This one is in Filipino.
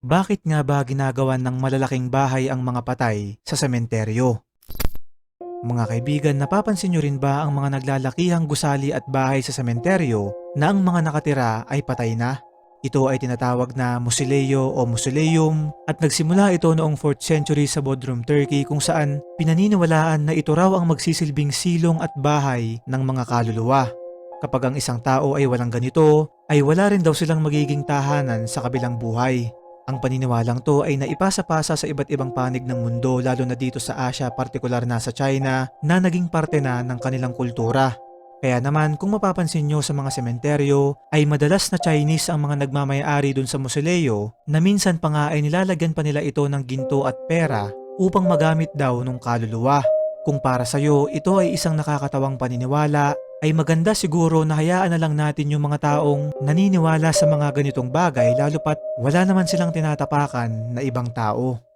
Bakit nga ba ginagawan ng malalaking bahay ang mga patay sa sementeryo? Mga kaibigan, napapansin nyo rin ba ang mga naglalakihang gusali at bahay sa sementeryo na ang mga nakatira ay patay na? Ito ay tinatawag na musileo o museum at nagsimula ito noong 4th century sa Bodrum, Turkey kung saan pinaniniwalaan na ito raw ang magsisilbing silong at bahay ng mga kaluluwa. Kapag ang isang tao ay walang ganito, ay wala rin daw silang magiging tahanan sa kabilang buhay. Ang paniniwalang to ay naipasa-pasa sa iba't ibang panig ng mundo lalo na dito sa Asia, partikular na sa China, na naging parte na ng kanilang kultura. Kaya naman kung mapapansin nyo sa mga sementeryo ay madalas na Chinese ang mga nagmamayari dun sa musileo na minsan pa nga ay nilalagyan pa nila ito ng ginto at pera upang magamit daw ng kaluluwa. Kung para sa'yo ito ay isang nakakatawang paniniwala ay maganda siguro na hayaan na lang natin yung mga taong naniniwala sa mga ganitong bagay lalo pat wala naman silang tinatapakan na ibang tao.